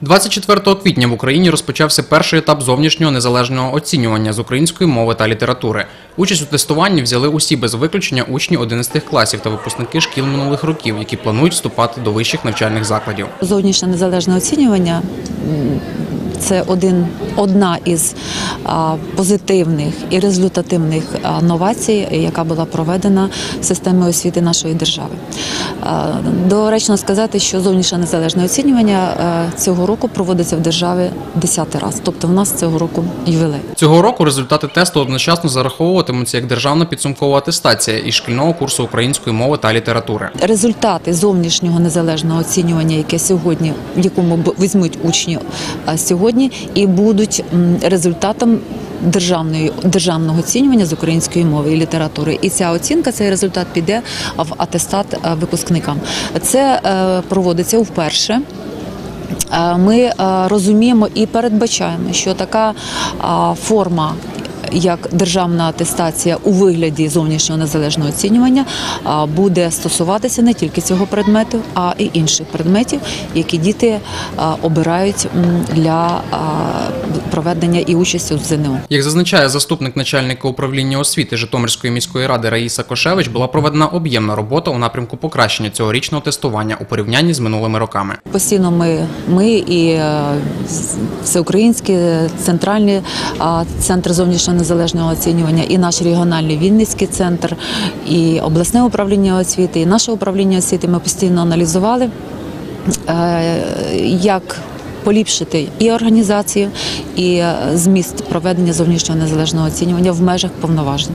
24 квітня в Україні розпочався перший етап зовнішнього незалежного оцінювання з української мови та літератури. Участь у тестуванні взяли усі без виключення учні 11 класів та випускники шкіл минулих років, які планують вступати до вищих навчальних закладів. Зовнішнє незалежне оцінювання це один, одна із позитивних і результативних новацій, яка була проведена в системі освіти нашої держави. Доречно сказати, що зовнішнє незалежне оцінювання цього року проводиться в державі 10 раз. Тобто в нас цього року ювілей. Цього року результати тесту одночасно зараховуватимуться як державна підсумкова атестація із шкільного курсу української мови та літератури. Результати зовнішнього незалежного оцінювання, яке сьогодні, в якому візьмуть учні сьогодні, і будуть результатом державної державного оцінювання з української мови і літератури. І ця оцінка, цей результат піде в атестат е, випускникам. Це е, проводиться вперше. Е, Ми розуміємо і передбачаємо, що така форма. Як державна атестація у вигляді зовнішнього незалежного оцінювання буде стосуватися не тільки цього предмету, а й інших предметів, які діти обирають для проведення і участі у ЗНО. Як зазначає заступник начальника управління освіти Житомирської міської ради Раїса Кошевич, була проведена об'ємна робота у напрямку покращення цьогорічного тестування у порівнянні з минулими роками. Постійно ми, ми і е, всеукраїнські центральні центри зовнішнього незалежного оцінювання, і наш регіональний Вінницький центр, і обласне управління освіти, і наше управління освіти. Ми постійно аналізували, е, як поліпшити і організацію, і е, зміст проведення зовнішнього незалежного оцінювання в межах повноважень.